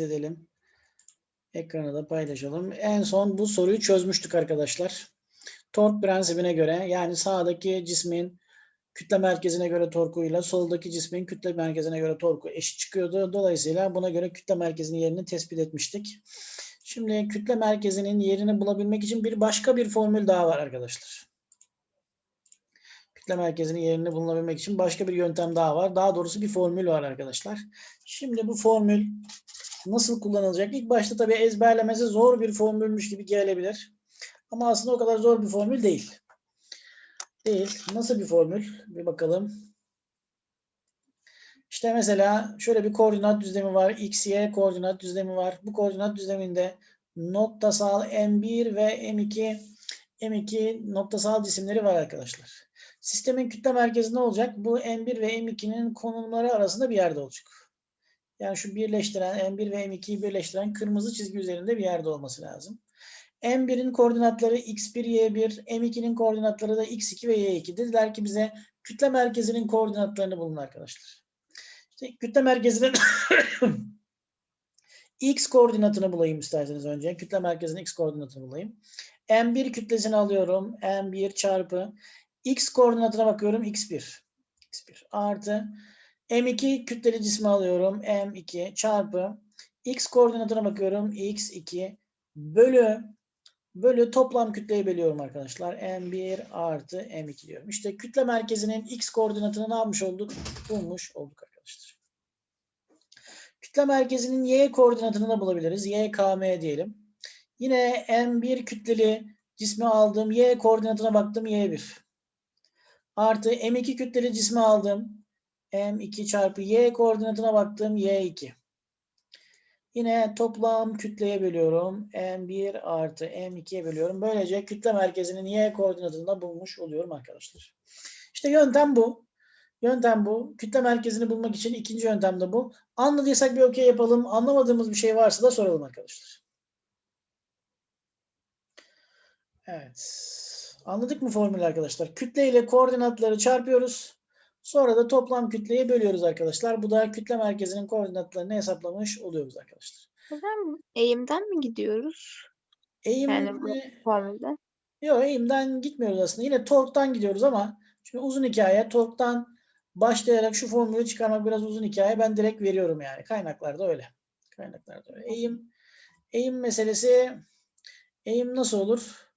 edelim. Ekranı da paylaşalım. En son bu soruyu çözmüştük arkadaşlar. Tork prensibine göre yani sağdaki cismin kütle merkezine göre torkuyla soldaki cismin kütle merkezine göre torku eşit çıkıyordu. Dolayısıyla buna göre kütle merkezinin yerini tespit etmiştik. Şimdi kütle merkezinin yerini bulabilmek için bir başka bir formül daha var arkadaşlar. Kütle merkezinin yerini bulabilmek için başka bir yöntem daha var. Daha doğrusu bir formül var arkadaşlar. Şimdi bu formül nasıl kullanılacak? İlk başta tabii ezberlemesi zor bir formülmüş gibi gelebilir. Ama aslında o kadar zor bir formül değil. Değil. Nasıl bir formül? Bir bakalım. İşte mesela şöyle bir koordinat düzlemi var. X, Y koordinat düzlemi var. Bu koordinat düzleminde noktasal M1 ve M2 M2 noktasal cisimleri var arkadaşlar. Sistemin kütle merkezi ne olacak? Bu M1 ve M2'nin konumları arasında bir yerde olacak. Yani şu birleştiren M1 ve M2'yi birleştiren kırmızı çizgi üzerinde bir yerde olması lazım. M1'in koordinatları x1, y1, M2'nin koordinatları da x2 ve y2. Dediler ki bize kütle merkezinin koordinatlarını bulun arkadaşlar. İşte kütle merkezinin x koordinatını bulayım isterseniz önce. Kütle merkezinin x koordinatını bulayım. M1 kütlesini alıyorum. M1 çarpı x koordinatına bakıyorum. x1. x1 artı M2 kütleli cismi alıyorum. M2 çarpı x koordinatına bakıyorum. x2 bölü bölü toplam kütleyi bölüyorum arkadaşlar. M1 artı M2 diyorum. İşte kütle merkezinin x koordinatını ne yapmış olduk? Bulmuş olduk arkadaşlar. Kütle merkezinin y koordinatını da bulabiliriz. YKM diyelim. Yine M1 kütleli cismi aldım. Y koordinatına baktım. Y1. Artı M2 kütleli cismi aldım. M2 çarpı Y koordinatına baktım. Y2. Yine toplam kütleye bölüyorum. M1 artı M2'ye bölüyorum. Böylece kütle merkezinin Y koordinatını da bulmuş oluyorum arkadaşlar. İşte yöntem bu. Yöntem bu. Kütle merkezini bulmak için ikinci yöntem de bu. Anladıysak bir okey yapalım. Anlamadığımız bir şey varsa da soralım arkadaşlar. Evet. Anladık mı formülü arkadaşlar? Kütle ile koordinatları çarpıyoruz. Sonra da toplam kütleyi bölüyoruz arkadaşlar. Bu da kütle merkezinin koordinatlarını hesaplamış oluyoruz arkadaşlar. Hocam eğimden mi gidiyoruz? Eğim Yani bu formülde. Yok eğimden gitmiyoruz aslında. Yine torktan gidiyoruz ama şimdi uzun hikaye. Torktan başlayarak şu formülü çıkarmak biraz uzun hikaye. Ben direkt veriyorum yani. Kaynaklarda öyle. Kaynaklarda öyle. Eğim eğim meselesi eğim nasıl olur?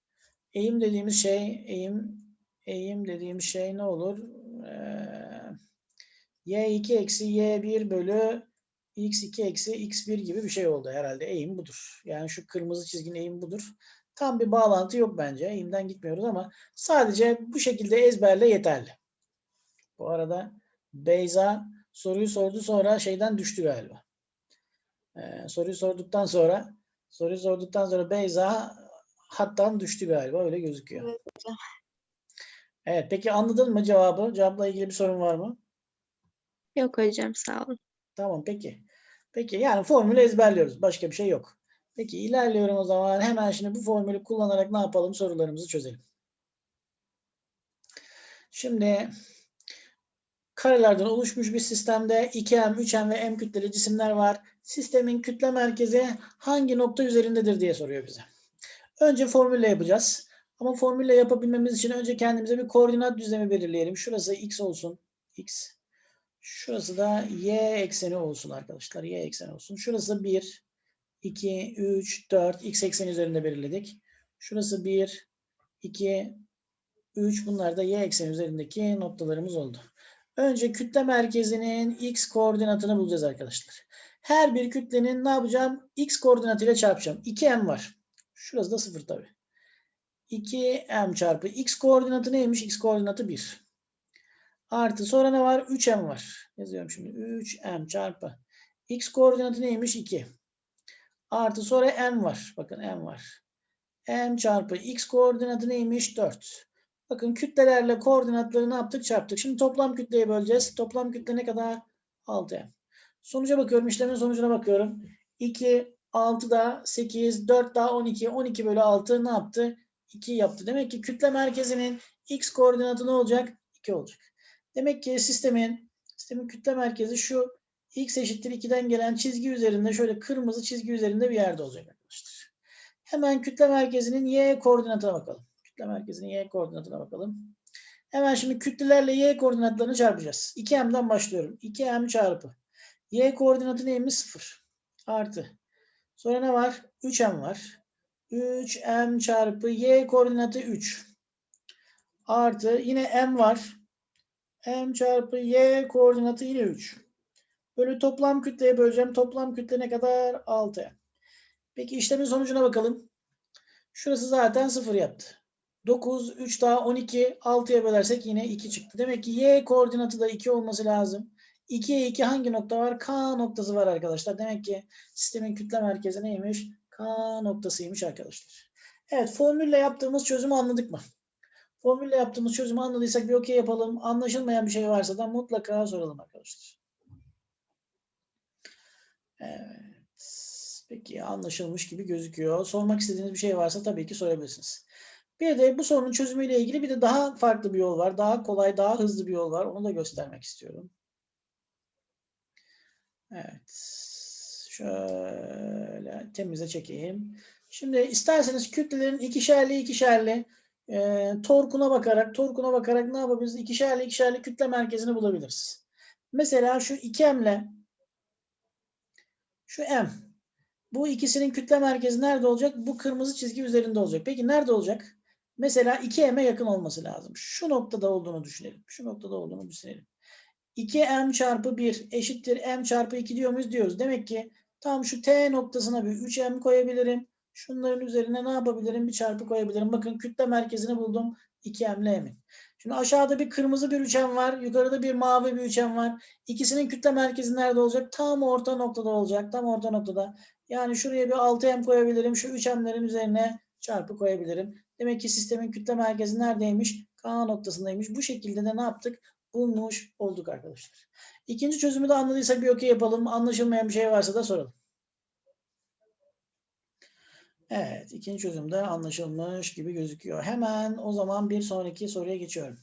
Eğim dediğimiz şey eğim eğim dediğimiz şey ne olur? Ee, y2 eksi y1 bölü x2 eksi x1 gibi bir şey oldu herhalde. Eğim budur. Yani şu kırmızı çizginin eğimi budur. Tam bir bağlantı yok bence. Eğimden gitmiyoruz ama sadece bu şekilde ezberle yeterli. Bu arada Beyza soruyu sordu sonra şeyden düştü galiba. Ee, soruyu sorduktan sonra soruyu sorduktan sonra Beyza hattan düştü galiba öyle gözüküyor. Evet. Evet peki anladın mı cevabı? Cevapla ilgili bir sorun var mı? Yok hocam sağ olun. Tamam peki. Peki yani formülü ezberliyoruz. Başka bir şey yok. Peki ilerliyorum o zaman. Hemen şimdi bu formülü kullanarak ne yapalım? Sorularımızı çözelim. Şimdi karelerden oluşmuş bir sistemde 2M, 3M ve M kütleli cisimler var. Sistemin kütle merkezi hangi nokta üzerindedir diye soruyor bize. Önce formülle yapacağız. Ama formülle yapabilmemiz için önce kendimize bir koordinat düzlemi belirleyelim. Şurası x olsun. x. Şurası da y ekseni olsun arkadaşlar. Y ekseni olsun. Şurası 1, 2, 3, 4. X ekseni üzerinde belirledik. Şurası 1, 2, 3. Bunlar da y ekseni üzerindeki noktalarımız oldu. Önce kütle merkezinin x koordinatını bulacağız arkadaşlar. Her bir kütlenin ne yapacağım? X koordinatıyla çarpacağım. 2m var. Şurası da 0 tabii. 2m çarpı x koordinatı neymiş? X koordinatı 1. Artı sonra ne var? 3m var. Yazıyorum şimdi. 3m çarpı x koordinatı neymiş? 2. Artı sonra m var. Bakın m var. m çarpı x koordinatı neymiş? 4. Bakın kütlelerle koordinatları ne yaptık? Çarptık. Şimdi toplam kütleye böleceğiz. Toplam kütle ne kadar? 6m. Sonuca bakıyorum. İşlemin sonucuna bakıyorum. 2, 6 da 8, 4 daha 12. 12 bölü 6 ne yaptı? 2 yaptı. Demek ki kütle merkezinin x koordinatı ne olacak? 2 olacak. Demek ki sistemin sistemin kütle merkezi şu x eşittir 2'den gelen çizgi üzerinde şöyle kırmızı çizgi üzerinde bir yerde olacak arkadaşlar. Hemen kütle merkezinin y koordinatına bakalım. Kütle merkezinin y koordinatına bakalım. Hemen şimdi kütlelerle y koordinatlarını çarpacağız. 2m'den başlıyorum. 2m çarpı. y koordinatı neymiş? 0. Artı. Sonra ne var? 3m var. 3m çarpı y koordinatı 3. Artı yine m var. M çarpı y koordinatı yine 3. Böyle toplam kütleye böleceğim. Toplam kütle ne kadar? 6m. Peki işlemin sonucuna bakalım. Şurası zaten 0 yaptı. 9, 3 daha 12, 6'ya bölersek yine 2 çıktı. Demek ki y koordinatı da 2 olması lazım. 2'ye 2 hangi nokta var? K noktası var arkadaşlar. Demek ki sistemin kütle merkezi neymiş? K noktasıymış arkadaşlar. Evet formülle yaptığımız çözümü anladık mı? Formülle yaptığımız çözümü anladıysak bir okey yapalım. Anlaşılmayan bir şey varsa da mutlaka soralım arkadaşlar. Evet. Peki anlaşılmış gibi gözüküyor. Sormak istediğiniz bir şey varsa tabii ki sorabilirsiniz. Bir de bu sorunun çözümüyle ilgili bir de daha farklı bir yol var. Daha kolay, daha hızlı bir yol var. Onu da göstermek istiyorum. Evet. Şöyle temize çekeyim. Şimdi isterseniz kütlelerin ikişerli ikişerli e, torkuna bakarak, torkuna bakarak ne yapabiliriz? İkişerli ikişerli kütle merkezini bulabiliriz. Mesela şu 2m'le şu m. Bu ikisinin kütle merkezi nerede olacak? Bu kırmızı çizgi üzerinde olacak. Peki nerede olacak? Mesela 2m'e yakın olması lazım. Şu noktada olduğunu düşünelim. Şu noktada olduğunu düşünelim. 2m çarpı 1 eşittir m çarpı 2 diyor muyuz? Diyoruz. Demek ki tam şu t noktasına bir 3m koyabilirim. Şunların üzerine ne yapabilirim? Bir çarpı koyabilirim. Bakın kütle merkezini buldum. 2m ile m'in. Şimdi aşağıda bir kırmızı bir üçgen var. Yukarıda bir mavi bir üçgen var. İkisinin kütle merkezi nerede olacak? Tam orta noktada olacak. Tam orta noktada. Yani şuraya bir 6m koyabilirim. Şu 3m'lerin üzerine çarpı koyabilirim. Demek ki sistemin kütle merkezi neredeymiş? K noktasındaymış. Bu şekilde de ne yaptık? Bulmuş olduk arkadaşlar. İkinci çözümü de anladıysak bir okey yapalım. Anlaşılmayan bir şey varsa da soralım. Evet, ikinci çözümde anlaşılmış gibi gözüküyor. Hemen o zaman bir sonraki soruya geçiyorum.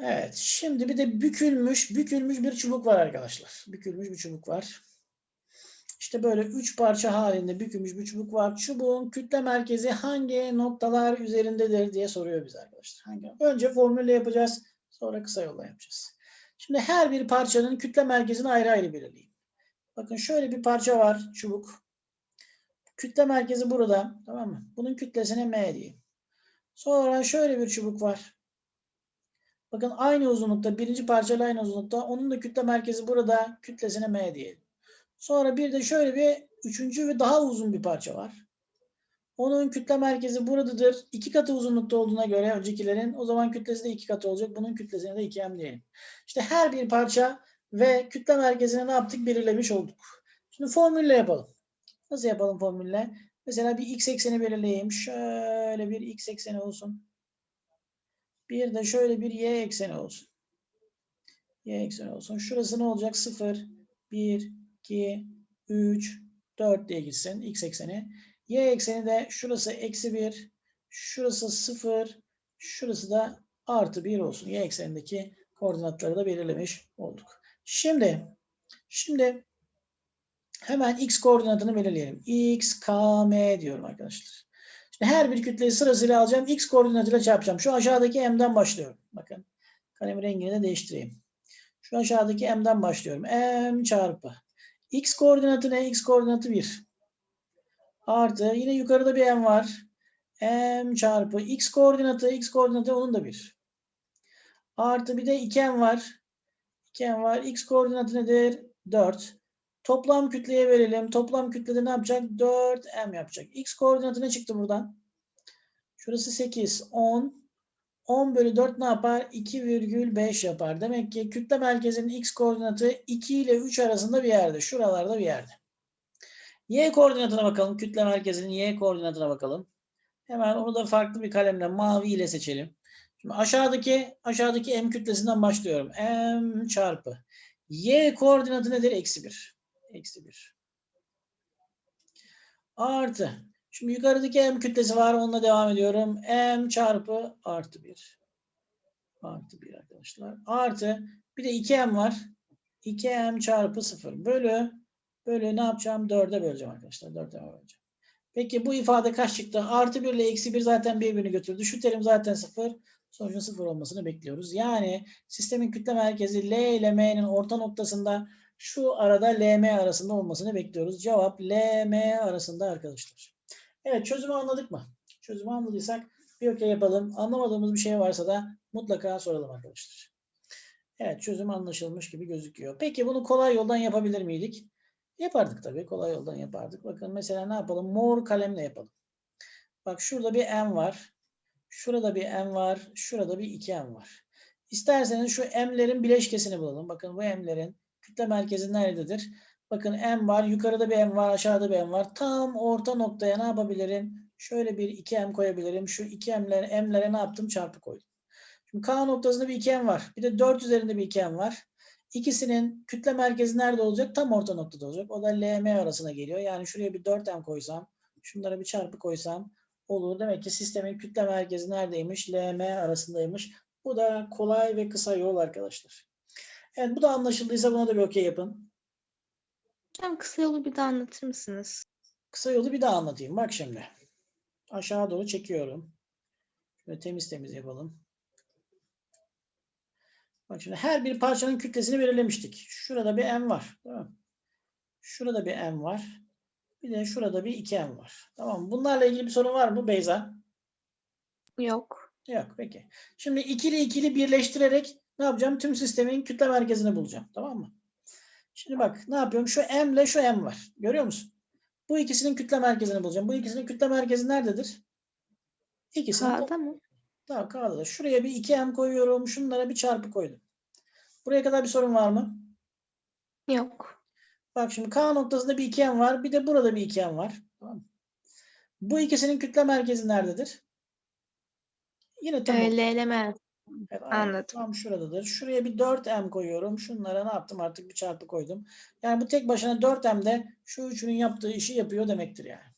Evet, şimdi bir de bükülmüş, bükülmüş bir çubuk var arkadaşlar. Bükülmüş bir çubuk var. İşte böyle üç parça halinde bükülmüş bir çubuk var. Çubuğun kütle merkezi hangi noktalar üzerindedir diye soruyor bize arkadaşlar. Hangi? Önce formülle yapacağız. Sonra kısa yolla yapacağız. Şimdi her bir parçanın kütle merkezini ayrı ayrı belirleyeyim. Bakın şöyle bir parça var çubuk. Kütle merkezi burada. Tamam mı? Bunun kütlesine M diyeyim. Sonra şöyle bir çubuk var. Bakın aynı uzunlukta. Birinci parçayla aynı uzunlukta. Onun da kütle merkezi burada. Kütlesine M diyelim. Sonra bir de şöyle bir üçüncü ve daha uzun bir parça var. Onun kütle merkezi buradadır. İki katı uzunlukta olduğuna göre öncekilerin o zaman kütlesi de iki katı olacak. Bunun kütlesine de 2m diyelim. İşte her bir parça ve kütle merkezine ne yaptık? Belirlemiş olduk. Şimdi formülle yapalım. Nasıl yapalım formülle? Mesela bir x ekseni belirleyeyim. Şöyle bir x ekseni olsun. Bir de şöyle bir y ekseni olsun. Y ekseni olsun. Şurası ne olacak? 0, 1, 2, 3, 4 diye gitsin x ekseni. Y ekseni de şurası eksi 1, şurası 0, şurası da artı 1 olsun. Y eksenindeki koordinatları da belirlemiş olduk. Şimdi, şimdi hemen x koordinatını belirleyelim. x, k, m diyorum arkadaşlar. Şimdi her bir kütleyi sırasıyla alacağım. X koordinatıyla çarpacağım. Şu aşağıdaki m'den başlıyorum. Bakın kalem rengini de değiştireyim. Şu aşağıdaki m'den başlıyorum. m çarpı. X koordinatı ne? X koordinatı 1. Artı yine yukarıda bir m var. m çarpı x koordinatı. X koordinatı onun da 1. Artı bir de 2m var. 2m var. X koordinatı nedir? 4. Toplam kütleye verelim. Toplam kütlede ne yapacak? 4m yapacak. X koordinatı ne çıktı buradan? Şurası 8. 10. 10 bölü 4 ne yapar? 2,5 yapar. Demek ki kütle merkezinin x koordinatı 2 ile 3 arasında bir yerde. Şuralarda bir yerde. Y koordinatına bakalım. Kütle merkezinin y koordinatına bakalım. Hemen onu da farklı bir kalemle mavi ile seçelim. Şimdi aşağıdaki aşağıdaki m kütlesinden başlıyorum. m çarpı. Y koordinatı nedir? Eksi 1. Eksi 1. Artı. Şimdi yukarıdaki m kütlesi var. Onunla devam ediyorum. m çarpı artı 1. Artı 1 arkadaşlar. Artı bir de 2m var. 2m çarpı 0 bölü bölü ne yapacağım? 4'e böleceğim arkadaşlar. 4'e böleceğim. Peki bu ifade kaç çıktı? Artı 1 ile eksi 1 zaten birbirini götürdü. Şu terim zaten 0. Sonucun 0 olmasını bekliyoruz. Yani sistemin kütle merkezi L ile M'nin orta noktasında şu arada LM arasında olmasını bekliyoruz. Cevap LM arasında arkadaşlar. Evet çözümü anladık mı? Çözümü anladıysak bir okey yapalım. Anlamadığımız bir şey varsa da mutlaka soralım arkadaşlar. Evet çözüm anlaşılmış gibi gözüküyor. Peki bunu kolay yoldan yapabilir miydik? Yapardık tabii. Kolay yoldan yapardık. Bakın mesela ne yapalım? Mor kalemle yapalım. Bak şurada bir M var. Şurada bir M var. Şurada bir 2M var. İsterseniz şu M'lerin bileşkesini bulalım. Bakın bu M'lerin kütle merkezi nerededir? Bakın M var. Yukarıda bir M var. Aşağıda bir M var. Tam orta noktaya ne yapabilirim? Şöyle bir 2M koyabilirim. Şu 2M'lere M'lere ne yaptım? Çarpı koydum. Şimdi K noktasında bir 2M var. Bir de 4 üzerinde bir 2M var. İkisinin kütle merkezi nerede olacak? Tam orta noktada olacak. O da LM arasına geliyor. Yani şuraya bir 4M koysam, şunlara bir çarpı koysam olur. Demek ki sistemin kütle merkezi neredeymiş? LM arasındaymış. Bu da kolay ve kısa yol arkadaşlar. Evet bu da anlaşıldıysa buna da bir okey yapın. Hocam kısa yolu bir daha anlatır mısınız? Kısa yolu bir daha anlatayım. Bak şimdi. Aşağı doğru çekiyorum. Şöyle temiz temiz yapalım. Bak şimdi her bir parçanın kütlesini belirlemiştik. Şurada bir m var. Değil mi? Şurada bir m var. Bir de şurada bir 2m var. Tamam? Bunlarla ilgili bir sorun var mı Beyza? Yok. Yok peki. Şimdi ikili ikili birleştirerek ne yapacağım? Tüm sistemin kütle merkezini bulacağım. Tamam mı? Şimdi bak ne yapıyorum? Şu m ile şu m var. Görüyor musun? Bu ikisinin kütle merkezini bulacağım. Bu ikisinin kütle merkezi nerededir? İkisinin K'da mı? Tamam K'da da. Şuraya bir 2m koyuyorum. Şunlara bir çarpı koydum. Buraya kadar bir sorun var mı? Yok. Bak şimdi K noktasında bir 2m var. Bir de burada bir 2m var. Tamam mı? Bu ikisinin kütle merkezi nerededir? Yine tam, Öyle eleme. Evet, anladım. tam şuradadır. Şuraya bir 4m koyuyorum. Şunlara ne yaptım? Artık bir çarpı koydum. Yani bu tek başına 4m'de şu üçünün yaptığı işi yapıyor demektir yani.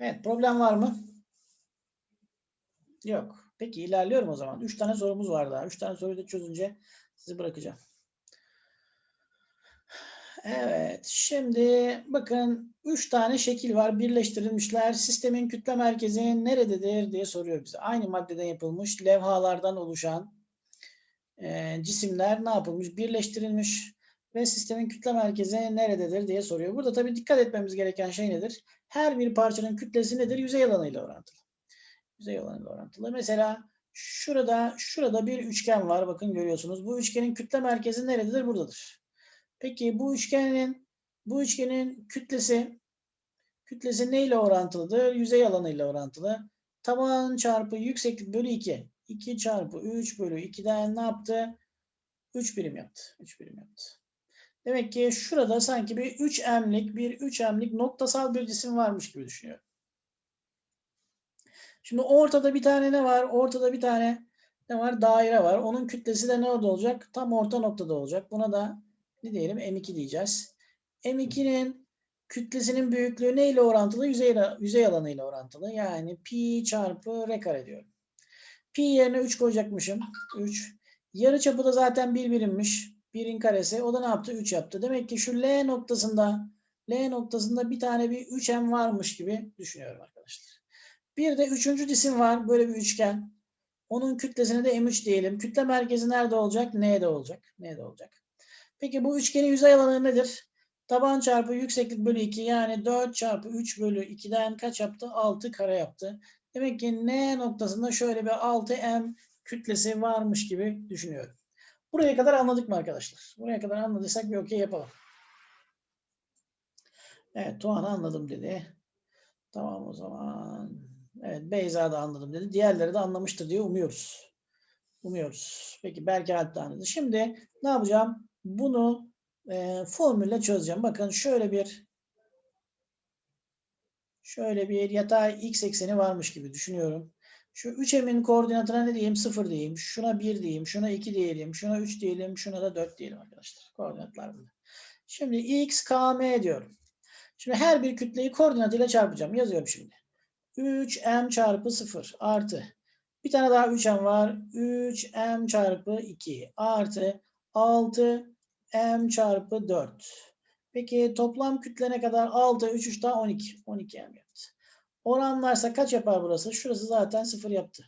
Evet problem var mı? Yok. Peki ilerliyorum o zaman. Üç tane sorumuz var daha. Üç tane soruyu da çözünce sizi bırakacağım. Evet. Şimdi bakın üç tane şekil var. Birleştirilmişler. Sistemin kütle merkezi nerededir diye soruyor bize. Aynı maddeden yapılmış levhalardan oluşan e, cisimler ne yapılmış? Birleştirilmiş ve sistemin kütle merkezi nerededir diye soruyor. Burada tabii dikkat etmemiz gereken şey nedir? Her bir parçanın kütlesi nedir? Yüzey alanıyla orantılı. Yüzey alanıyla orantılı. Mesela şurada şurada bir üçgen var. Bakın görüyorsunuz. Bu üçgenin kütle merkezi nerededir? Buradadır. Peki bu üçgenin bu üçgenin kütlesi kütlesi neyle orantılıdır? Yüzey alanıyla orantılı. Taban çarpı yükseklik bölü 2. 2 çarpı 3 bölü 2'den ne yaptı? 3 birim yaptı. 3 birim yaptı. Demek ki şurada sanki bir 3m'lik bir 3m'lik noktasal bir cisim varmış gibi düşünüyorum. Şimdi ortada bir tane ne var? Ortada bir tane ne var? Daire var. Onun kütlesi de nerede olacak? Tam orta noktada olacak. Buna da ne diyelim? M2 diyeceğiz. M2'nin kütlesinin büyüklüğü ne ile orantılı? Yüzey, yüzey alanı ile orantılı. Yani pi çarpı r kare diyorum. Pi yerine 3 koyacakmışım. 3. Yarıçapı da zaten 1 birimmiş. 1'in karesi. O da ne yaptı? 3 yaptı. Demek ki şu L noktasında L noktasında bir tane bir 3M varmış gibi düşünüyorum arkadaşlar. Bir de üçüncü cisim var. Böyle bir üçgen. Onun kütlesine de M3 diyelim. Kütle merkezi nerede olacak? N'de olacak. N'de olacak. Peki bu üçgenin yüzey alanı nedir? Taban çarpı yükseklik bölü 2 yani 4 çarpı 3 bölü 2'den kaç yaptı? 6 kare yaptı. Demek ki N noktasında şöyle bir 6M kütlesi varmış gibi düşünüyorum. Buraya kadar anladık mı arkadaşlar? Buraya kadar anladıysak bir okey yapalım. Evet Tuğan anladım dedi. Tamam o zaman. Evet Beyza da anladım dedi. Diğerleri de anlamıştır diye umuyoruz. Umuyoruz. Peki Berke Alp de anladı. Şimdi ne yapacağım? Bunu e, formülle çözeceğim. Bakın şöyle bir şöyle bir yatay x ekseni varmış gibi düşünüyorum. Şu 3m'in koordinatına ne diyeyim? 0 diyeyim. Şuna 1 diyeyim. Şuna 2 diyelim. Şuna 3 diyelim. Şuna da 4 diyelim arkadaşlar. Koordinatlar bunlar. Şimdi x, k, m diyorum. Şimdi her bir kütleyi koordinatıyla çarpacağım. Yazıyorum şimdi. 3m çarpı 0 artı. Bir tane daha 3m var. 3m çarpı 2 artı. 6 m çarpı 4. Peki toplam kütle ne kadar? 6, 3, 3 daha 12. 12 m yaptı. Oranlarsa kaç yapar burası? Şurası zaten 0 yaptı.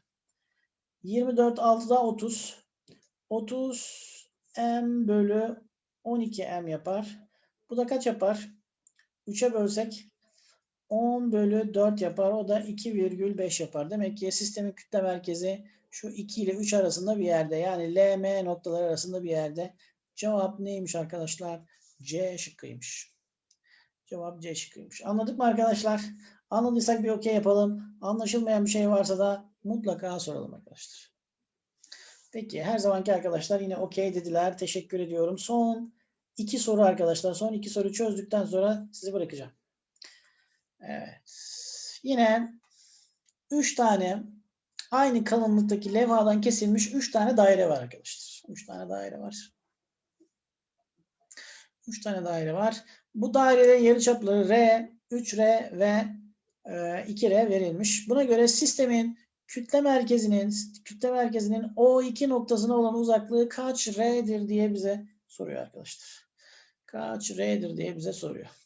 24, 6 daha 30. 30 m bölü 12 m yapar. Bu da kaç yapar? 3'e bölsek 10 bölü 4 yapar. O da 2,5 yapar. Demek ki sistemin kütle merkezi şu 2 ile 3 arasında bir yerde. Yani LM noktaları arasında bir yerde. Cevap neymiş arkadaşlar? C şıkkıymış. Cevap C şıkkıymış. Anladık mı arkadaşlar? Anladıysak bir okey yapalım. Anlaşılmayan bir şey varsa da mutlaka soralım arkadaşlar. Peki her zamanki arkadaşlar yine okey dediler. Teşekkür ediyorum. Son iki soru arkadaşlar. Son iki soru çözdükten sonra sizi bırakacağım. Evet. Yine üç tane aynı kalınlıktaki levhadan kesilmiş üç tane daire var arkadaşlar. Üç tane daire var. Üç tane daire var. Bu dairelerin yarıçapları R, 3R ve e, 2R verilmiş. Buna göre sistemin kütle merkezinin kütle merkezinin O2 noktasına olan uzaklığı kaç R'dir diye bize soruyor arkadaşlar. Kaç R'dir diye bize soruyor.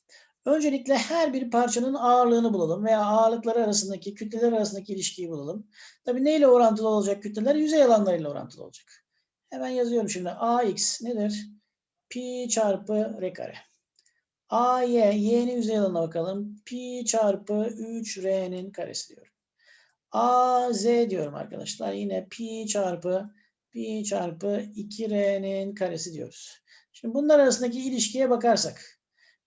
Öncelikle her bir parçanın ağırlığını bulalım veya ağırlıkları arasındaki, kütleler arasındaki ilişkiyi bulalım. Tabii neyle orantılı olacak kütleler? Yüzey alanlarıyla orantılı olacak. Hemen yazıyorum şimdi. AX nedir? Pi çarpı R kare. AY, Y'nin yüzey alanına bakalım. Pi çarpı 3R'nin karesi diyorum. AZ diyorum arkadaşlar. Yine pi çarpı pi çarpı 2R'nin karesi diyoruz. Şimdi bunlar arasındaki ilişkiye bakarsak.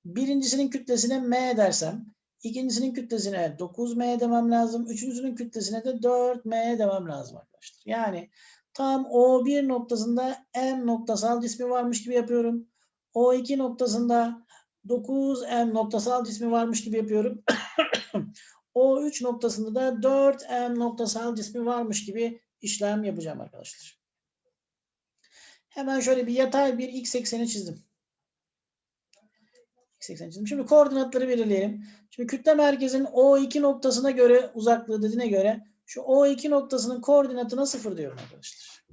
Birincisinin kütlesine M dersem, ikincisinin kütlesine 9M demem lazım. Üçüncüsünün kütlesine de 4M demem lazım arkadaşlar. Yani tam O1 noktasında M noktasal cismi varmış gibi yapıyorum. O2 noktasında 9M noktasal cismi varmış gibi yapıyorum. O3 noktasında da 4M noktasal cismi varmış gibi işlem yapacağım arkadaşlar. Hemen şöyle bir yatay bir x ekseni çizdim. X ekseni çizdim. Şimdi koordinatları belirleyelim. Şimdi kütle merkezin O2 noktasına göre uzaklığı dediğine göre şu O2 noktasının koordinatına 0 diyorum arkadaşlar.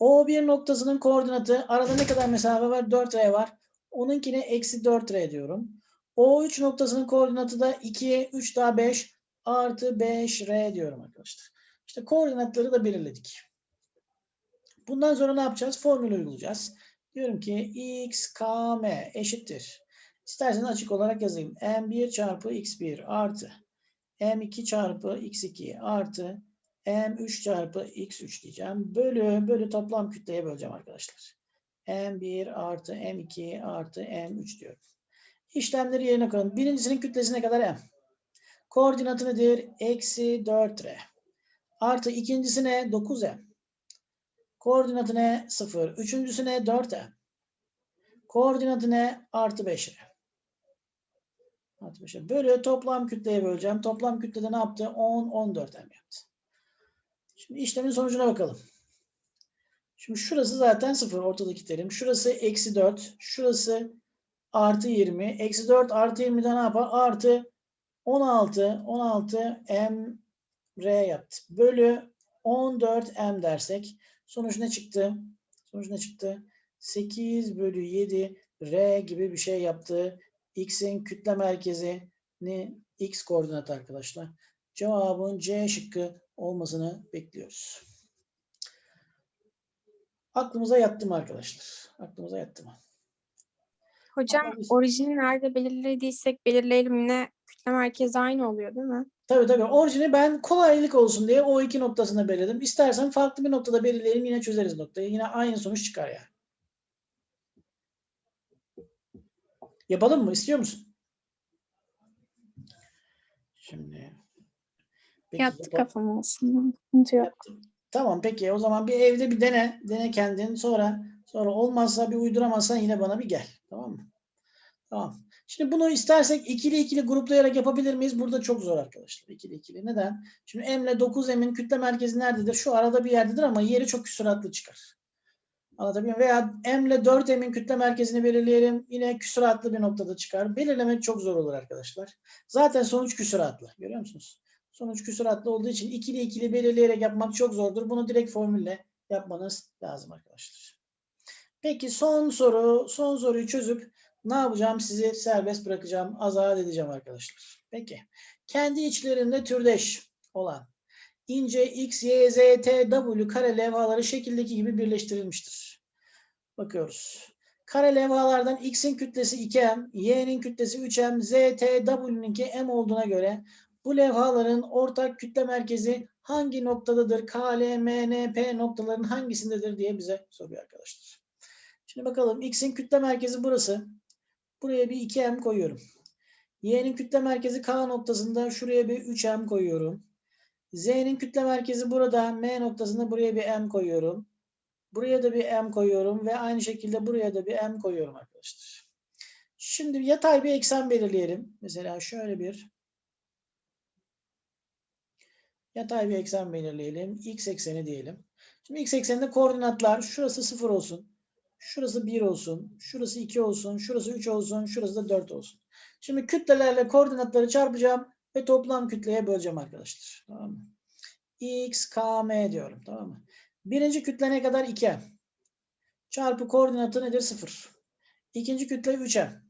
O1 noktasının koordinatı arada ne kadar mesafe var? 4R var. Onunkine eksi 4R diyorum. O3 noktasının koordinatı da 2, 3 daha 5 artı 5R diyorum arkadaşlar. İşte koordinatları da belirledik. Bundan sonra ne yapacağız? Formülü uygulayacağız. Diyorum ki x, k, m eşittir. İsterseniz açık olarak yazayım. m1 çarpı x1 artı m2 çarpı x2 artı m3 çarpı x3 diyeceğim. Bölü, bölü toplam kütleye böleceğim arkadaşlar. m1 artı m2 artı m3 diyorum. İşlemleri yerine koyalım. Birincisinin kütlesine kadar m. Koordinatı nedir? Eksi 4r. Artı ikincisine 9m. Koordinatı ne? 0. Üçüncüsüne 4m. Koordinatı ne? Artı 5r. Artı 5r. Bölü toplam kütleye böleceğim. Toplam kütlede ne yaptı? 10, 14m yaptı. Şimdi işlemin sonucuna bakalım. Şimdi şurası zaten 0 ortadaki terim. Şurası eksi 4. Şurası artı 20. Eksi 4 artı 20'de ne yapar? Artı 16. 16 m r yaptı. Bölü 14 m dersek sonuç ne çıktı? Sonuç ne çıktı? 8 bölü 7 r gibi bir şey yaptı. X'in kütle merkezini x koordinat arkadaşlar. Cevabın C şıkkı olmasını bekliyoruz. Aklımıza yattı mı arkadaşlar? Aklımıza yattı mı? Hocam Ama biz- orijini nerede belirlediysek belirleyelim yine kütle merkezi aynı oluyor değil mi? Tabii tabii. Orijini ben kolaylık olsun diye o iki noktasında belirledim. İstersen farklı bir noktada belirleyelim yine çözeriz noktayı. Yine aynı sonuç çıkar yani. Yapalım mı? İstiyor musun? Şimdi. Peki, yapalım. kafam aslında. Tamam peki o zaman bir evde bir dene. Dene kendin. Sonra sonra olmazsa bir uyduramazsan yine bana bir gel. Tamam mı? Tamam. Şimdi bunu istersek ikili ikili gruplayarak yapabilir miyiz? Burada çok zor arkadaşlar. İkili ikili. Neden? Şimdi M ile 9M'in kütle merkezi nerededir? Şu arada bir yerdedir ama yeri çok küsuratlı çıkar. Anlatabiliyor muyum? Veya M ile 4M'in kütle merkezini belirleyelim. Yine küsuratlı bir noktada çıkar. Belirlemek çok zor olur arkadaşlar. Zaten sonuç küsuratlı. Görüyor musunuz? Sonuç küsuratlı olduğu için ikili ikili belirleyerek yapmak çok zordur. Bunu direkt formülle yapmanız lazım arkadaşlar. Peki son soru, son soruyu çözüp ne yapacağım? Sizi serbest bırakacağım, azat edeceğim arkadaşlar. Peki. Kendi içlerinde türdeş olan ince x, y, z, t, w kare levhaları şekildeki gibi birleştirilmiştir. Bakıyoruz. Kare levhalardan x'in kütlesi 2m, y'nin kütlesi 3m, z, t, w'ninki m olduğuna göre bu levhaların ortak kütle merkezi hangi noktadadır? K, L, M, N, P noktaların hangisindedir diye bize soruyor arkadaşlar. Şimdi bakalım x'in kütle merkezi burası. Buraya bir 2m koyuyorum. Y'nin kütle merkezi K noktasında şuraya bir 3m koyuyorum. Z'nin kütle merkezi burada M noktasında buraya bir m koyuyorum. Buraya da bir m koyuyorum ve aynı şekilde buraya da bir m koyuyorum arkadaşlar. Şimdi yatay bir eksen belirleyelim. Mesela şöyle bir yatay bir eksen belirleyelim. X ekseni diyelim. Şimdi x ekseninde koordinatlar şurası 0 olsun. Şurası 1 olsun. Şurası 2 olsun. Şurası 3 olsun. Şurası da 4 olsun. Şimdi kütlelerle koordinatları çarpacağım ve toplam kütleye böleceğim arkadaşlar. Tamam mı? X, K, M diyorum. Tamam mı? Birinci kütle ne kadar? 2M. Çarpı koordinatı nedir? 0. İkinci kütle 3M.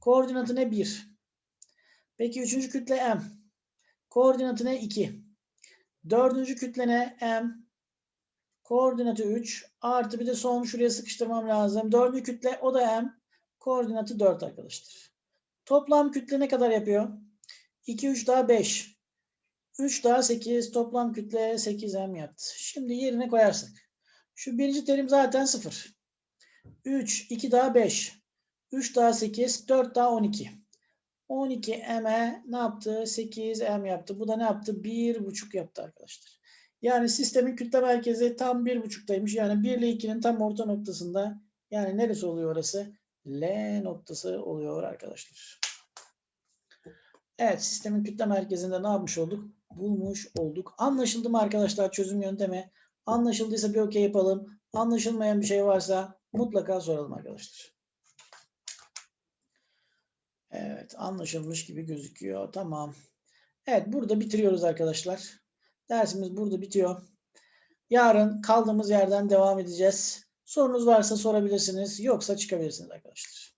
Koordinatı ne? 1. Peki üçüncü kütle M. Koordinatı ne? 2. Dördüncü kütle ne? M. Koordinatı 3. Artı bir de son şuraya sıkıştırmam lazım. Dördüncü kütle o da M. Koordinatı 4 arkadaşlar. Toplam kütle ne kadar yapıyor? 2, 3 daha 5. 3 daha 8. Toplam kütle 8M yaptı. Şimdi yerine koyarsak. Şu birinci terim zaten 0. 3, 2 daha 5. 3 daha 8. 4 daha 12. 12 M'e ne yaptı? 8 M yaptı. Bu da ne yaptı? 1,5 yaptı arkadaşlar. Yani sistemin kütle merkezi tam 1,5'taymış. Yani 1 ile 2'nin tam orta noktasında. Yani neresi oluyor orası? L noktası oluyor arkadaşlar. Evet sistemin kütle merkezinde ne yapmış olduk? Bulmuş olduk. Anlaşıldı mı arkadaşlar çözüm yöntemi? Anlaşıldıysa bir okey yapalım. Anlaşılmayan bir şey varsa mutlaka soralım arkadaşlar. Evet anlaşılmış gibi gözüküyor. Tamam. Evet burada bitiriyoruz arkadaşlar. Dersimiz burada bitiyor. Yarın kaldığımız yerden devam edeceğiz. Sorunuz varsa sorabilirsiniz. Yoksa çıkabilirsiniz arkadaşlar.